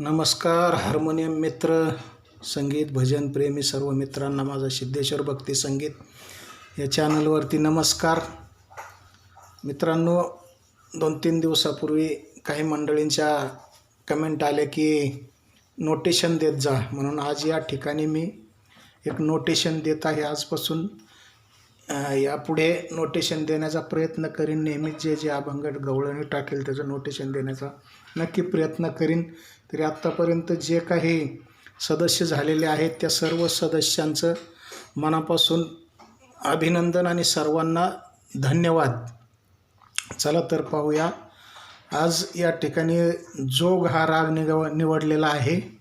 नमस्कार हार्मोनियम मित्र संगीत भजन प्रेमी सर्व मित्रांना माझा सिद्धेश्वर भक्ती संगीत या चॅनलवरती नमस्कार. मित्रांनो दोन तीन दिवसापूर्वी काही मंडळींच्या कमेंट आल्या की नोटेशन देत जा म्हणून आज या ठिकाणी मी एक नोटेशन देत आहे आजपासून. यापुढे नोटेशन देण्याचा प्रयत्न करीन. नेहमीच जे जे अभंग गवळणी टाकेल त्याचं नोटेशन देण्याचा नक्की प्रयत्न करीन. तरी आत्तापर्यंत जे काही सदस्य झालेले आहेत त्या सर्व सदस्यांचं मनापासून अभिनंदन आणि सर्वांना धन्यवाद. चला तर पाहूया. आज या ठिकाणी जोग हा राग निगव निवडलेला आहे.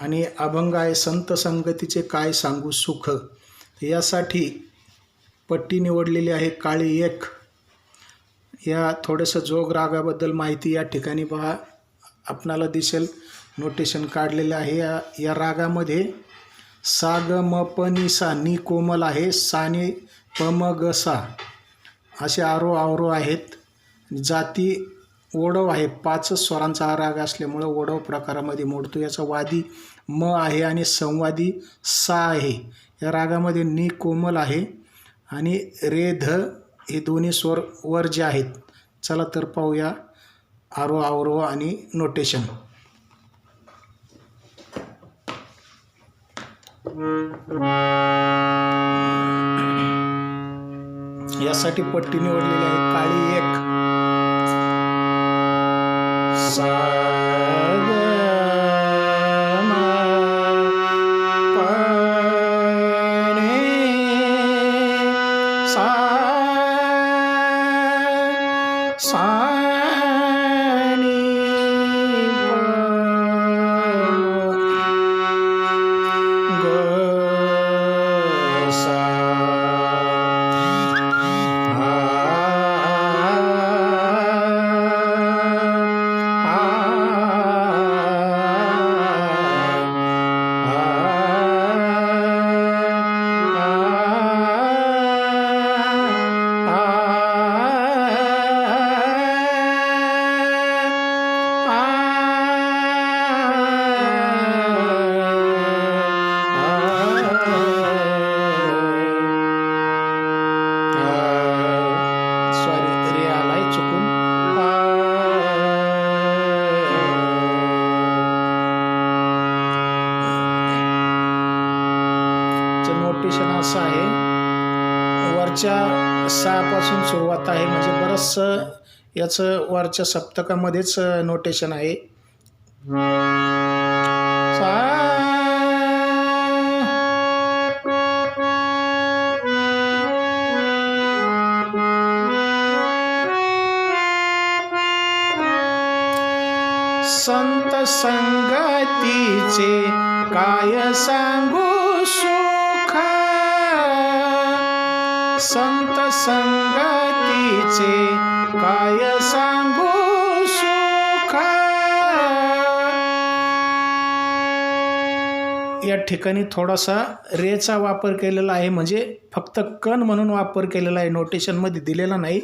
आणि अभंग आहे संत संगतीचे काय सांगू सुख? यासाठी पट्टी निवडलेली आहे काळी एक. या थोडंसं जोग रागाबद्दल माहिती या ठिकाणी पहा. आपणाला दिसेल. नोटेशन काढलेलं आहे. या या रागामध्ये सा ग म प नि सा नि कोमल आहे. सा नि प म ग सा असे आरो आवरो आहेत. जाती ओढव आहे. पाच स्वरांचा हा राग असल्यामुळं ओढव प्रकारामध्ये मोडतो. याचा वादी म आहे आणि संवादी सा आहे. या रागामध्ये नि कोमल आहे. आणि रे ध हे दोन्ही स्वर वर जे आहेत चला तर पाहूया आरो आवरो आणि नोटेशन यासाठी पट्टी निवडलेली आहे काळी एक. सा रोटेशन असं आहे. वरच्या सहापासून सुरुवात आहे. म्हणजे बरंचसं याचं वरच्या सप्तकामध्येच नोटेशन आहे. संत संगतीचे काय सांगू सुख संत संगतीचे काय सांगू सुख? या ठिकाणी थोडासा रेचा वापर केलेला आहे म्हणजे फक्त कण म्हणून वापर केलेला आहे नोटेशनमध्ये दिलेला नाही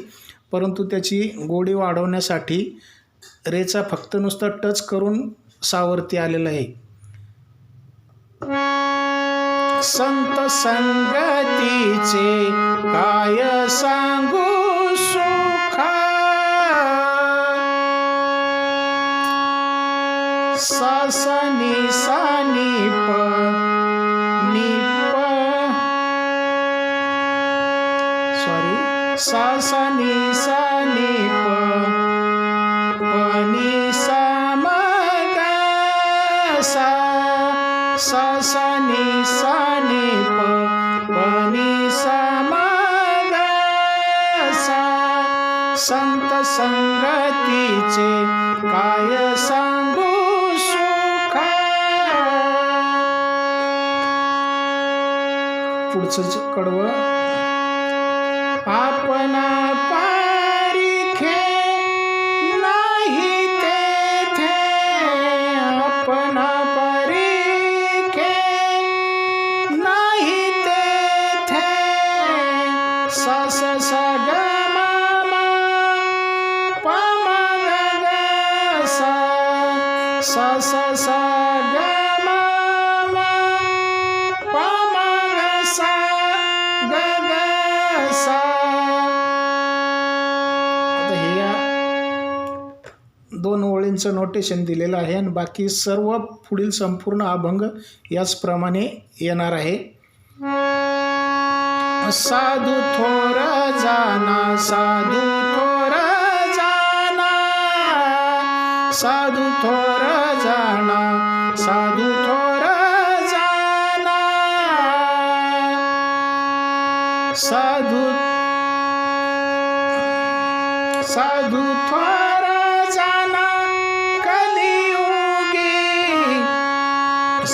परंतु त्याची गोडी वाढवण्यासाठी रेचा फक्त नुसतं टच करून सावरती आलेलं आहे. संत संगतीचे काय सांगू सुख। सासनी सानी प नि प सॉरी सासनी सानी संत संगतीचे काय सांगू सुख? पुढचं कडवं. दोन ओळींचं नोटेशन दिलेलं आहे आणि बाकी सर्व पुढील संपूर्ण अभंग याचप्रमाणे येणार आहे. साधू थोर जाना साधू थोर जाना साधू थोर जाना साधू थोर जाना साधू साधू थोर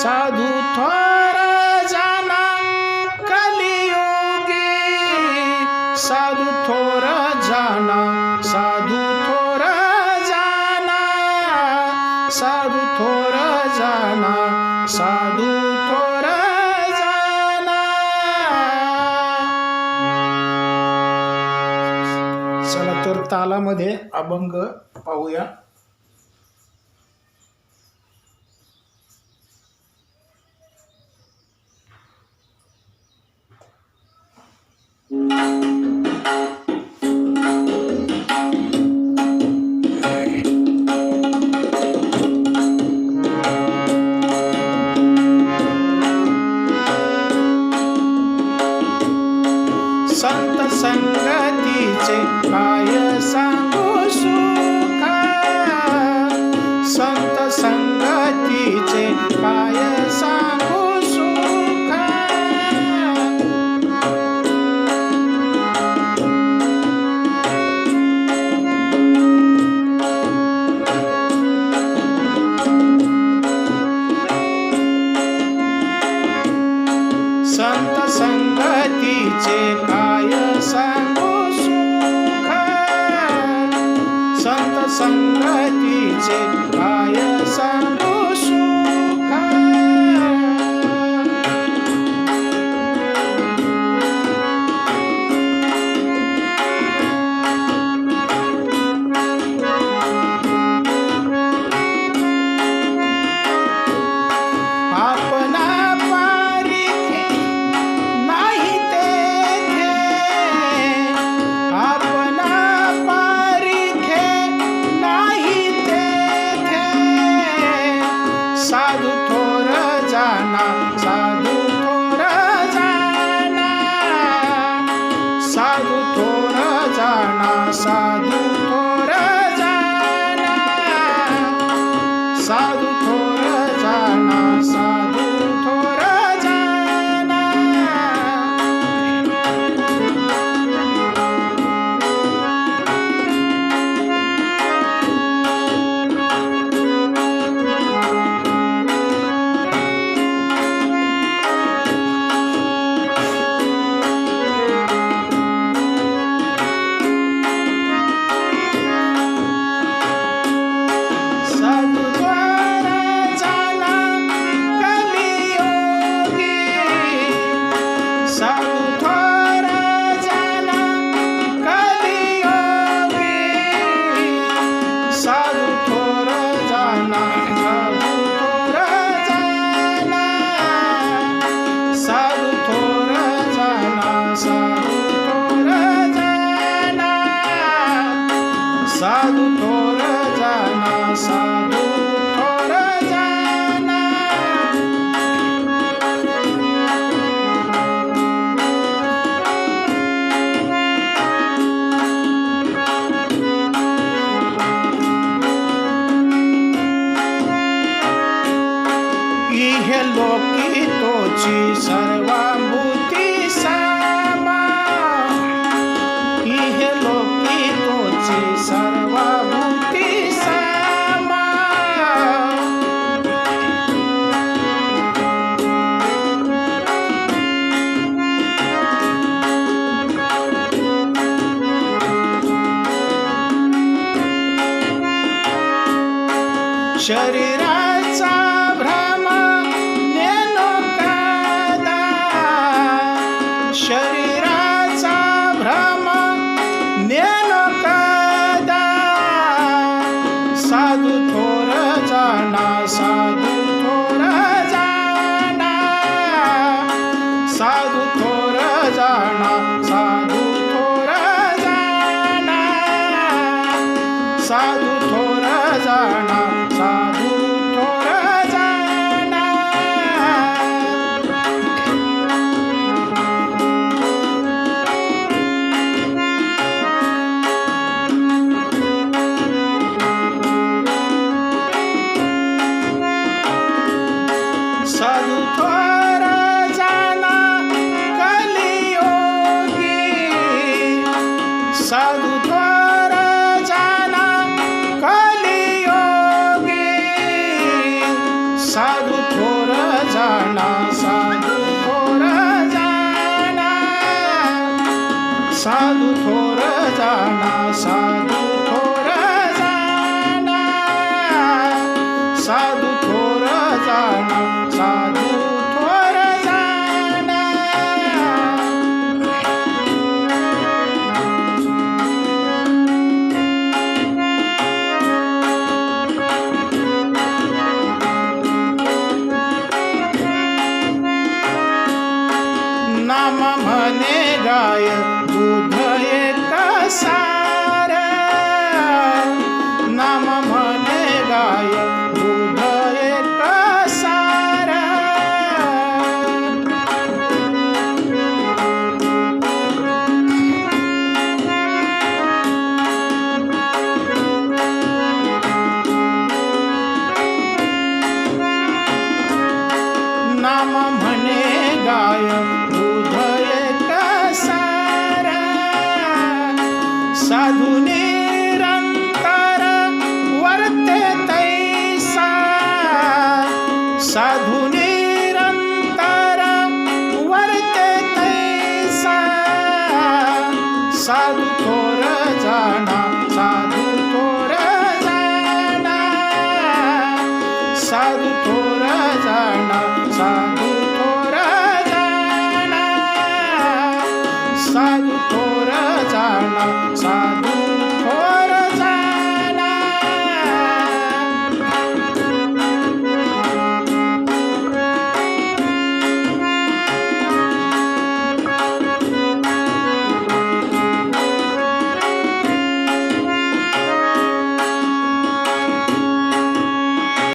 साधू थोर जाना कलियुगी। साधू थोर जाना साधू थोर जाना साधू थोर जाना साधू थोर जाना चला तर तालामध्ये अभंग पाहूया. संत संगतीचे काय तोची सर्वाभूती सामा. इहे लोकी तोची सर्वाभूती सामा. शरीराचा साधू थोर जाना साधू थोर जाणा साधू थोर जाणा साधू